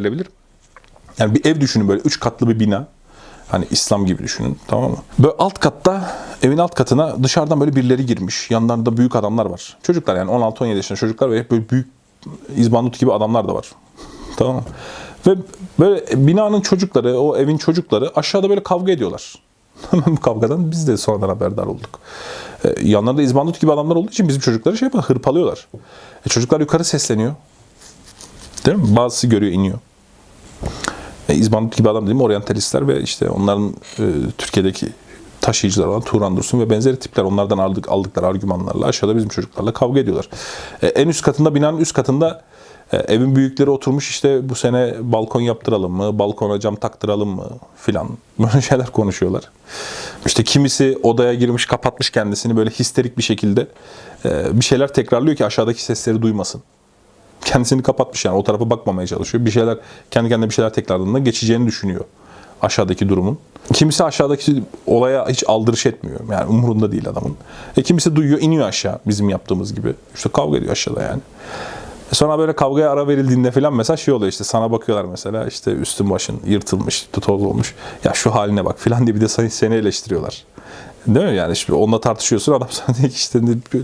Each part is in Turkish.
verilebilir. Yani bir ev düşünün böyle üç katlı bir bina. Hani İslam gibi düşünün tamam mı? Böyle alt katta evin alt katına dışarıdan böyle birileri girmiş. Yanlarında büyük adamlar var. Çocuklar yani 16-17 yaşında çocuklar ve böyle büyük izbandut gibi adamlar da var. tamam mı? Ve böyle binanın çocukları, o evin çocukları aşağıda böyle kavga ediyorlar. Hemen bu kavgadan biz de sonradan haberdar olduk. Ee, yanlarında izbandut gibi adamlar olduğu için bizim çocukları şey yapıyor, hırpalıyorlar. E, çocuklar yukarı sesleniyor. Değil mi? Bazısı görüyor, iniyor. E, İzbandut gibi adam dediğim oryantalistler ve işte onların e, Türkiye'deki taşıyıcılar olan Turan Dursun ve benzeri tipler onlardan aldık, aldıkları argümanlarla aşağıda bizim çocuklarla kavga ediyorlar. E, en üst katında binanın üst katında e, evin büyükleri oturmuş işte bu sene balkon yaptıralım mı, balkona cam taktıralım mı filan böyle şeyler konuşuyorlar. İşte kimisi odaya girmiş kapatmış kendisini böyle histerik bir şekilde e, bir şeyler tekrarlıyor ki aşağıdaki sesleri duymasın kendisini kapatmış yani o tarafa bakmamaya çalışıyor. Bir şeyler kendi kendine bir şeyler tekrarladığında geçeceğini düşünüyor aşağıdaki durumun. Kimisi aşağıdaki olaya hiç aldırış etmiyor. Yani umurunda değil adamın. E kimisi duyuyor, iniyor aşağı bizim yaptığımız gibi. İşte kavga ediyor aşağıda yani. E sonra böyle kavgaya ara verildiğinde falan mesela şey oluyor işte sana bakıyorlar mesela işte üstün başın yırtılmış, toz olmuş. Ya şu haline bak falan diye bir de seni, seni eleştiriyorlar. Değil mi? Yani şimdi onunla tartışıyorsun adam sana diyor ki işte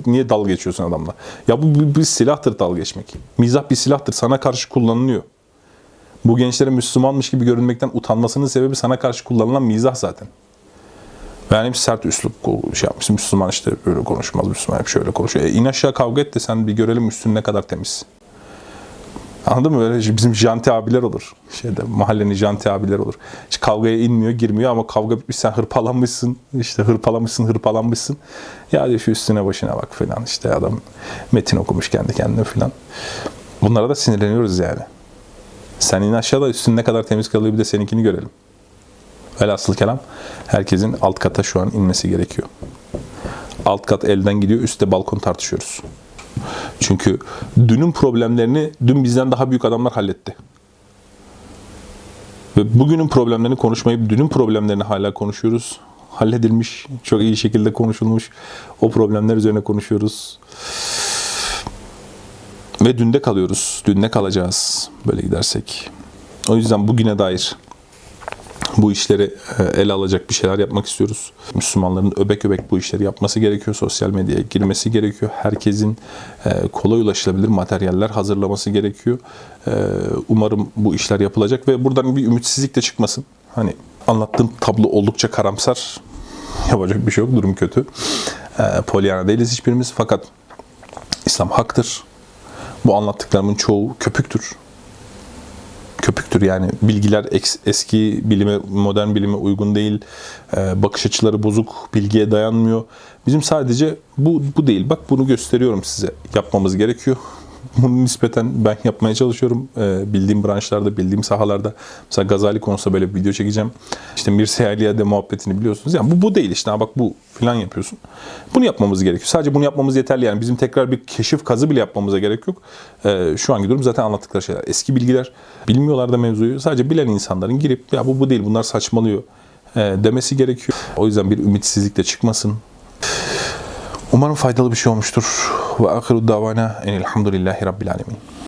niye dalga geçiyorsun adamla? Ya bu bir, bir silahtır dalga geçmek. Mizah bir silahtır. Sana karşı kullanılıyor. Bu gençlere Müslümanmış gibi görünmekten utanmasının sebebi sana karşı kullanılan mizah zaten. Yani hep sert üslup şey yapmış. Müslüman işte böyle konuşmaz. Müslüman hep şöyle konuşuyor. E in aşağı kavga et de sen bir görelim üstün ne kadar temiz. Anladın mı? Böyle bizim janti abiler olur. Şeyde mahallenin janti abiler olur. Hiç kavgaya inmiyor, girmiyor ama kavga bitmiş sen hırpalanmışsın. işte hırpalamışsın, hırpalanmışsın. Ya diyor şu üstüne başına bak falan. işte adam metin okumuş kendi kendine falan. Bunlara da sinirleniyoruz yani. Sen in aşağıda üstün ne kadar temiz kalıyor bir de seninkini görelim. Velhasıl kelam herkesin alt kata şu an inmesi gerekiyor. Alt kat elden gidiyor, üstte balkon tartışıyoruz. Çünkü dünün problemlerini dün bizden daha büyük adamlar halletti. Ve bugünün problemlerini konuşmayıp dünün problemlerini hala konuşuyoruz. Halledilmiş, çok iyi şekilde konuşulmuş. O problemler üzerine konuşuyoruz. Ve dünde kalıyoruz. Dünde kalacağız böyle gidersek. O yüzden bugüne dair bu işleri e, ele alacak bir şeyler yapmak istiyoruz. Müslümanların öbek öbek bu işleri yapması gerekiyor. Sosyal medyaya girmesi gerekiyor. Herkesin e, kolay ulaşılabilir materyaller hazırlaması gerekiyor. E, Umarım bu işler yapılacak ve buradan bir ümitsizlik de çıkmasın. Hani anlattığım tablo oldukça karamsar. Yapacak bir şey yok. Durum kötü. Polyana değiliz hiçbirimiz fakat İslam haktır. Bu anlattıklarımın çoğu köpüktür köpüktür. Yani bilgiler eski bilime modern bilime uygun değil. Ee, bakış açıları bozuk bilgiye dayanmıyor. Bizim sadece bu bu değil. Bak bunu gösteriyorum size. Yapmamız gerekiyor bunu nispeten ben yapmaya çalışıyorum. Ee, bildiğim branşlarda bildiğim sahalarda. Mesela Gazali konusunda böyle bir video çekeceğim. İşte Mircea Eliade muhabbetini biliyorsunuz. Yani bu bu değil işte. Ha bak bu falan yapıyorsun. Bunu yapmamız gerekiyor. Sadece bunu yapmamız yeterli. Yani bizim tekrar bir keşif kazı bile yapmamıza gerek yok. Ee, şu anki durum zaten anlattıkları şeyler. Eski bilgiler. Bilmiyorlar da mevzuyu. Sadece bilen insanların girip ya bu bu değil. Bunlar saçmalıyor. E, demesi gerekiyor. O yüzden bir ümitsizlik de çıkmasın Umarım faydalı bir şey olmuştur. Ve ahiru davana enilhamdülillahi rabbil alemin.